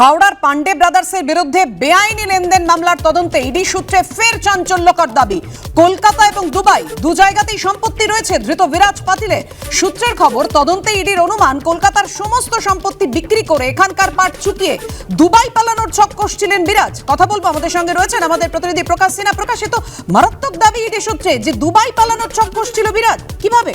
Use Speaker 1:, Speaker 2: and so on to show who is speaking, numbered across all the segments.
Speaker 1: হাওড়ার পান্ডে ব্রাদার্সের বিরুদ্ধে বেআইনি লেনদেন মামলার তদন্তে ইডি সূত্রে ফের চাঞ্চল্যকর দাবি। কলকাতা এবং দুবাই দু জায়গাতেই সম্পত্তি রয়েছে, ধৃত বিরাজ পাতিলে। সূত্রের খবর, তদন্তে ইডির অনুমান, কলকাতার সমস্ত সম্পত্তি বিক্রি করে এখানকার পাট চুকিয়ে দুবাই পালানোর ছক কষছিলেন বিরাজ। কথা বলব আমাদের সঙ্গে রয়েছেন আমাদের প্রতিনিধি প্রকাশ সিনহা। প্রকাশিত মারাত্মক দাবি ইডি সূত্রে যে দুবাই পালানোর ছক কষছিল বিরাজ। কীভাবে?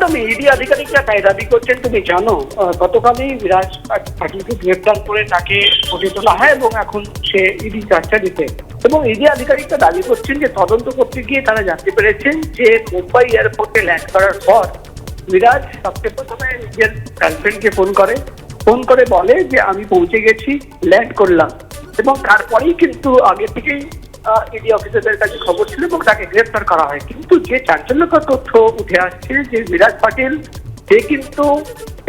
Speaker 2: একদম ইডি আধিকারিকরা তাই দাবি করছেন, তুমি জানো গতকালই বিরাজ পাটিলকে গ্রেপ্তার করে তাকে কোর্টে তোলা হয় এবং এখন সে ইডি চর্চা দিতে। এবং ইডি আধিকারিকরা দাবি করছেন যে তদন্ত করতে গিয়ে তারা জানতে পেরেছেন যে মুম্বাই এয়ারপোর্টে ল্যান্ড করার পর বিরাজ সবচেয়ে প্রথমে নিজের গার্লফ্রেন্ডকে ফোন করে ফোন করে বলে যে আমি পৌঁছে গেছি, ল্যান্ড করলাম। এবং তারপরেই কিন্তু আগে থেকেই ইডি অফিসারদের কাছে খবর ছিল এবং তাকে গ্রেফতার করা হয়। কিন্তু যে চাঞ্চল্যকর তথ্য উঠে আসছে যে বিরাট পাটিল, সে কিন্তু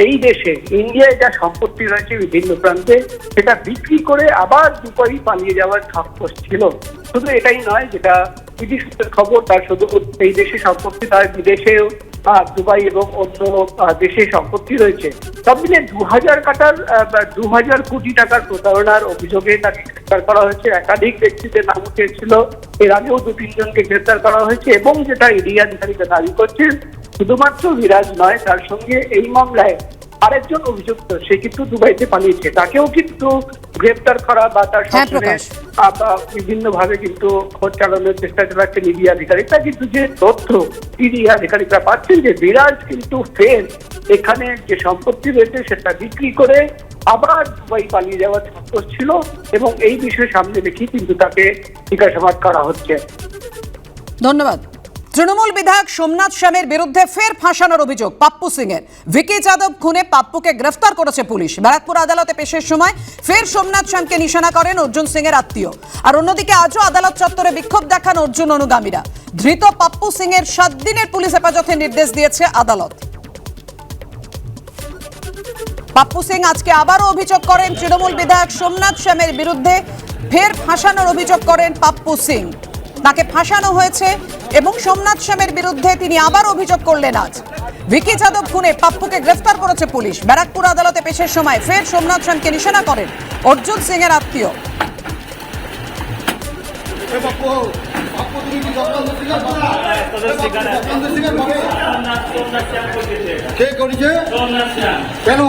Speaker 2: এই দেশে, ইন্ডিয়ায় যা সম্পত্তি রয়েছে বিভিন্ন প্রান্তে, সেটা বিক্রি করে আবার দুপাই পালিয়ে যাওয়ার ঠাকুর ছিল। শুধু এটাই নয়, যেটা ইডি সূত্রের খবর, তার শুধু এই দেশে সম্পত্তি, তার বিদেশেও দুবাই এবং অন্য দেশে সম্পত্তি রয়েছে। সব মিলিয়ে দু হাজার কাটার দু হাজার কোটি টাকার প্রতারণার অভিযোগে তাকে গ্রেপ্তার করা হয়েছে। একাধিক ব্যক্তিদের নাম উঠেছিল। এর আগেও দু তিনজনকে গ্রেপ্তার করা হয়েছে এবং যেটা এরিয়া আধিকারিকরা দাবি করছেন, শুধুমাত্র বিরাজ নয়, তার সঙ্গে এই মামলায় আরেকজন অভিযুক্ত সে কিন্তু দুবাইতে পালিয়েছে। তাকেও কিন্তু গ্রেপ্তার করা বা তার
Speaker 1: হ্যাঁ,
Speaker 2: সঙ্গে বিভিন্ন ভাবে কিন্তু খোঁজ চালানোর চেষ্টা চালাচ্ছেন ইডি আধিকারিকরা কিন্তু যে তথ্য ইডি আধিকারিকরা পাচ্ছেন যে বিরাজ কিন্তু ফের এখানে যে সম্পত্তি রয়েছে সেটা বিক্রি করে আবার দুবাই পালিয়ে যাওয়ার ছত্র ছিল এবং এই বিষয়ে সামনে রেখে কিন্তু তাকে জিজ্ঞাসাবাদ করা হচ্ছে।
Speaker 1: ধন্যবাদ। তৃণমূল বিধায়ক সোমনাথ শ্যামের বিরুদ্ধে ফের ফাঁসানোর অভিযোগ পাপ্পু সিং এর ভিকি যাদব খুনে পাপ্পুকে গ্রেফতার করেছে পুলিশ। ব্যারাকপুর আদালতে পেশের সময় ফের সোমনাথ শ্যামকে নিশানা করেন অর্জুন সিং এর আত্মীয়। আর অন্যদিকে আজও আদালত চত্বরে বিক্ষোভ দেখান অর্জুন অনুগামীরা। ধৃত পাপ্পু সিং এর সাত দিনের পুলিশ হেফাজতে নির্দেশ দিয়েছে আদালত। পাপ্পু সিং আজকে আবারও অভিযোগ করেন, তৃণমূল বিধায়ক সোমনাথ শ্যামের বিরুদ্ধে ফের ফাঁসানোর অভিযোগ করেন পাপ্পু সিং। তাকে ফাঁসানো হয়েছে এবং সোমনাথ শ্যামের বিরুদ্ধে তিনি আবার অভিযোগ করলেন আজ। ভিকি যাদব খুনে পাপ্পুকে গ্রেফতার করেছে পুলিশ। ব্যারাকপুর আদালতে পেশের সময় ফের সোমনাথ শ্যামকে নিশানা করেন অর্জুন সিং এর আত্মীয়
Speaker 3: কে করেছে? কেন?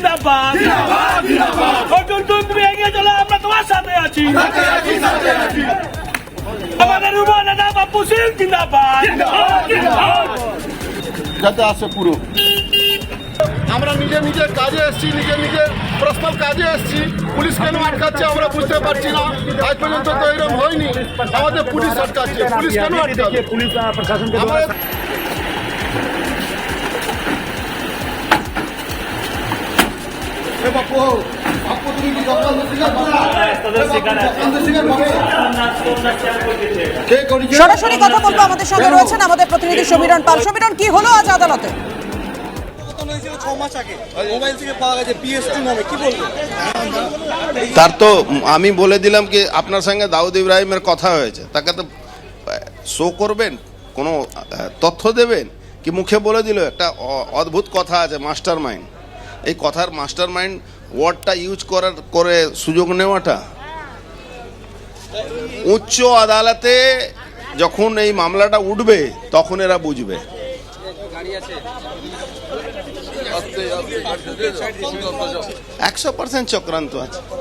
Speaker 4: জিন্দাবাদ। অর্জুন তুমি তুমি এগিয়ে চলো আমরা তোমার সাথে আছি। আমাদের নেতা বাপু সিং জিন্দাবাদ।
Speaker 3: যাতে আসে পুরো। আমরা নিজে নিজের কাজে এসেছি নিজে নিজের পার্সোনাল কাজে এসেছি। পুলিশ কেন আটকাচ্ছে আমরা বুঝতে পারছি না। আজ পর্যন্ত তো এরকম হয়নি। আমাদের পুলিশ আটকাচ্ছে। পুলিশ কেন আটকাবে?
Speaker 4: পুলিশ প্রশাসনকে
Speaker 1: সরাসরি কথা বলব আমাদের সঙ্গে? রয়েছেন আমাদের প্রতিনিধি সমীরণ পাল। সমীরণ, কি হলো আজ আদালতে?
Speaker 5: তার তো আমি বলে দিলাম কি আপনার সঙ্গে দাউদ ইব্রাহিমের কথা হয়েছে। তাকে তো শো করবেন? কোনো তথ্য দেবেন? কি মুখে বলে দিল? একটা অদ্ভুত কথা আছে মাস্টার মাইন্ড এই কথার মাস্টার মাইন্ড ওয়ার্ডটা ইউজ করার, করে সুযোগ নেওয়াটা? উচ্চ আদালতে যখন এই মামলাটা উঠবে, তখন এরা বুঝবে। একশো পার্সেন্ট চক্রান্ত আছে।